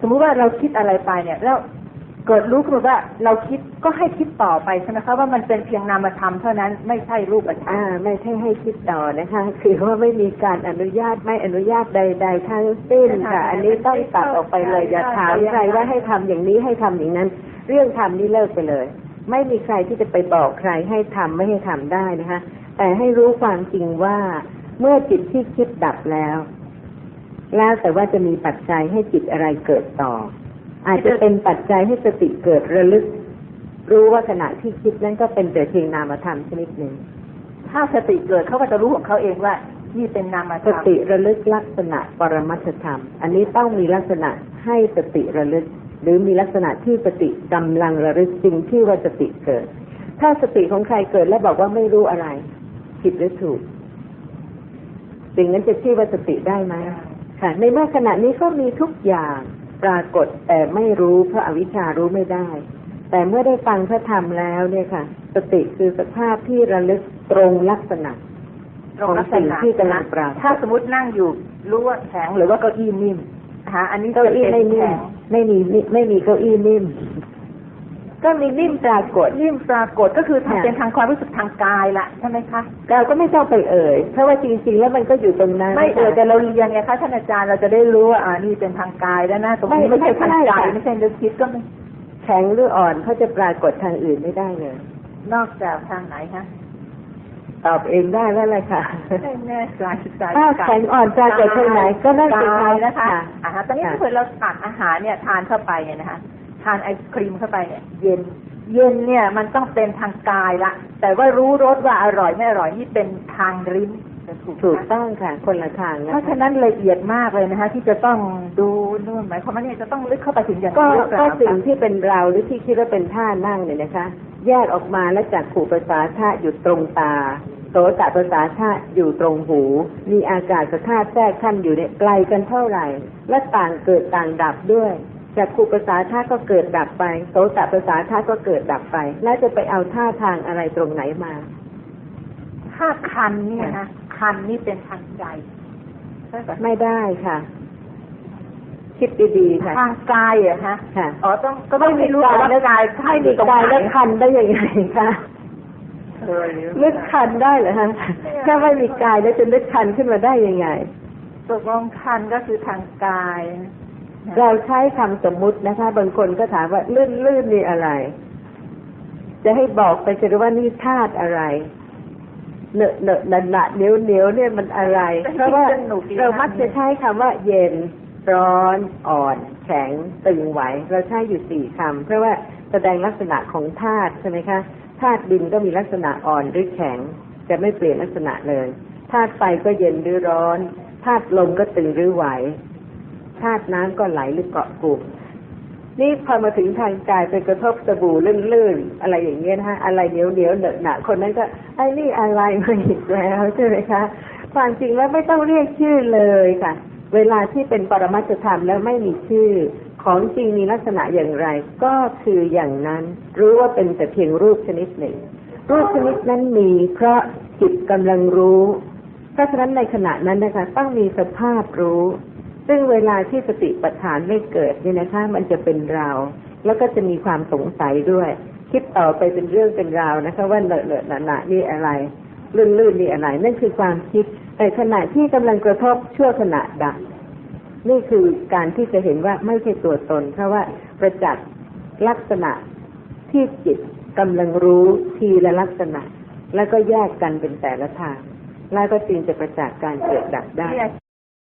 สมมุติว่าเราคิดอะไรไปเนี่ย แล้วเกิดรู้ขึ้นมาว่าเราคิดก็ให้คิดต่อไปใช่ไหมคะว่ามันเป็นเพียงนามธรรมเท่านั้นไม่ใช่รูปธรรอ่ามไม่ใช่ให้คิดต่อนะคะ คือว่าไม่มีการอนุญาตไม่อนุญาตใด ๆ ทั้งสิ้นค่ะ อันนี้ต้องตัดออกไปเลยอย่าถามใครว่าให้ทำอย่างนี้ให้ทำอย่างนั้น เรื่องทำนี่เลิกไปเลย ไม่มีใครที่จะไปบอกใครให้ทำไม่ให้ทำได้นะคะ แต่ให้รู้ความจริงว่าเมื่อจิตที่คิดดับแล้ว แล้วแต่ว่าจะมีปัจจัยให้จิตอะไรเกิดต่อ อาจจะเป็นปัจจัยให้สติเกิดระลึก รู้ว่าขณะที่คิดนั้นก็เป็นแต่เพียงนามธรรมชนิดหนึ่งถ้าสติเกิดเขาก็จะรู้ของเขาเองว่านี่เป็นนามธรรมสติระลึกลักษณะปรมัตธรรม อันนี้ต้องมีลักษณะให้สติระลึก หรือมีลักษณะที่สติกำลังระลึกสิ่งที่ว่าสติเกิด ถ้าสติของใครเกิดแล้วบอกว่าไม่รู้อะไร ผิดหรือถูกสิ่งนั้นจะชื่อว่าสติได้ไหม ค่ะในเมื่อขณะนี้ก็มีทุกอย่างปรากฏแต่ไม่รู้เพราะอาวิชชารู้ไม่ได้ แต่เมื่อได้ฟังพระธรรมแล้วเนี่ยค่ะ สติคือสภาพที่ระลึกตรงลักษณะตรงลักษของสิ่งณะที่กำลังปรากฏถ้าสมมตินั่งอยู่รู้ว่าแข็งหรือว่าเก้าอี้นิ่มนะคะอันนี้เก้าอี้ไม่นิ่มแข็งไม่มีไม่มีเก้าอี้นิ่ม ก็มีนิ่มปรากฏนิ่มปรากฏก็คือทางค่ะเป็นทางความรู้สึกทางกายละใช่ไหมคะเราก็ไม่ต้องไปเอ่ยเพราะว่าจริงๆแล้วมันก็อยู่ตรงนั้นไม่เออแต่ค่ะเราเรียนไงคะท่านอาจารย์เราจะได้รู้ว่าอ่านี่เป็นทางกายแล้วนะตรงนี้ไม่ไม่ใช่ทางไม่ใจใช่ค่ะไม่ใช่นึกคิดก็ไม่แข็งหรืออ่อนเขาจะปรากฏทางอื่นไม่ได้เลยนอกจากทางไหนคะตอบเองได้แล้วเลยค่ะไม่แน่ใจใจถ้าแข็งอ่อนปรากฏทางไหนก็นั่นคือกายนะคะค่ะอ่าฮะตอนนี้ค่ะถ้าเผื่อเราตักอาหารเนี่ยทานเข้าไปเนี่ยนะคะทานไอศครีมเข้าไปเนี่ยเย็น เย็นเนี่ยมันต้องเป็นทางกายละ แต่ว่ารู้รสว่าอร่อยไม่อร่อยนี่เป็นทางลิ้นจะถูกไหมถูกต้องค่ะ คนละทางนะเพราะคะฉะนั้นละเอียดมากเลยนะคะ ที่จะต้องดูนู่นหมายความว่าเนี่ยจะต้องลึกเข้าไปถึงอย่างก็นี้หรือเปก็ล่าสิ่งคะที่เป็นเราหรือที่คิดว่าเป็นท่านั่งเนี่ยนะคะ แยกออกมาแล้วจากขู่ภาษาธาตุอยู่ตรงตาโสตภาษาธาตุอยู่ตรงหู มีอากาศธาตุแทรกขั้นอยู่เนี่ยไกลกันเท่าไหร่ และต่างเกิดต่างดับด้วย จากขู่ภาษาธาตุก็เกิดดับไป โสตภาษาธาตุก็เกิดดับไป แล้วจะไปเอาท่าทางอะไรตรงไหนมา ถ้าคันเนี่ยนะคันนี่เป็นทางใจใช่ปะไม่ได้ค่ะ คิดดีๆค่ะ ทางกายเหรอฮะค่ะอ๋อต้องก็ต้องไม่รู้กายว่ากายไม่มีกายแล้วคันได้ยังไงคะเออนึกคันได้เหรอฮะแค่ไม่มีกายแล้วจะนึกคันขึ้นมาได้ยังไงตกลงคันก็คือทางกาย เราใช้คำสมมุตินะคะ บางคนก็ถามว่าลื่นลื่นนี่อะไร จะให้บอกไปจะรู้ว่านี่ธาตุอะไรเนอะเนอะหนะหนะเหนียวเหนียวเนี่ยมันอะไร เพราะว่าเรามักจะใช้คำว่า เย็นร้อนอ่อน แข็งตึงไหว เราใช้อยู่สี่คำเพราะว่าแสดงลักษณะของธาตุใช่ไหมคะธาตุดินก็มีลักษณะอ่อนหรือแข็ง จะไม่เปลี่ยนลักษณะเลยธาตุไฟก็เย็นหรือร้อนธาตุลมก็ตึงหรือไหว ธาตุน้ำก็ไหลหรือเกาะกลุ่มนี่พอมาถึงทางกายไปกระทบสบู่ลื่นๆอะไรอย่างเงี้ยนะฮะอะไรเหนียวเหนียวเหนอะหนะคนนั้นก็ไอ้นี่อะไรมาอีกแล้วใช่ไหมคะความจริงแล้วไม่ต้องเรียกชื่อเลยค่ะ เวลาที่เป็นปรมัตถธรรมแล้วไม่มีชื่อ ของจริงมีลักษณะอย่างไร ก็คืออย่างนั้น รู้ว่าเป็นแต่เพียงรูปชนิดหนึ่ง รูปชนิดนั้นมีเพราะจิตกำลังรู้ เพราะฉะนั้นในขณะนั้นนะคะ ต้องมีสภาพรู้ ซึ่งเวลาที่สติปัฏฐานไม่เกิดเนี่ยนะคะ มันจะเป็นเรา แล้วก็จะมีความสงสัยด้วย คิดต่อไปเป็นเรื่องเป็นราวนะคะ ว่าเหนอะเหนอะหนะหนะนี่อะไรลื่นลื่นนี่อะไร นั่นคือความคิดแต่ขณะที่กำลังกระทบชั่วขณะดับนี่คือการที่จะเห็นว่าไม่ใช่ตัวตนเพราะว่าประจักษ์ลักษณะที่จิตกำลังรู้ทีละลักษณะ แล้วก็แยกกันเป็นแต่ละทาง แล้วก็จึงจะประจักษ์การเกิดดับได้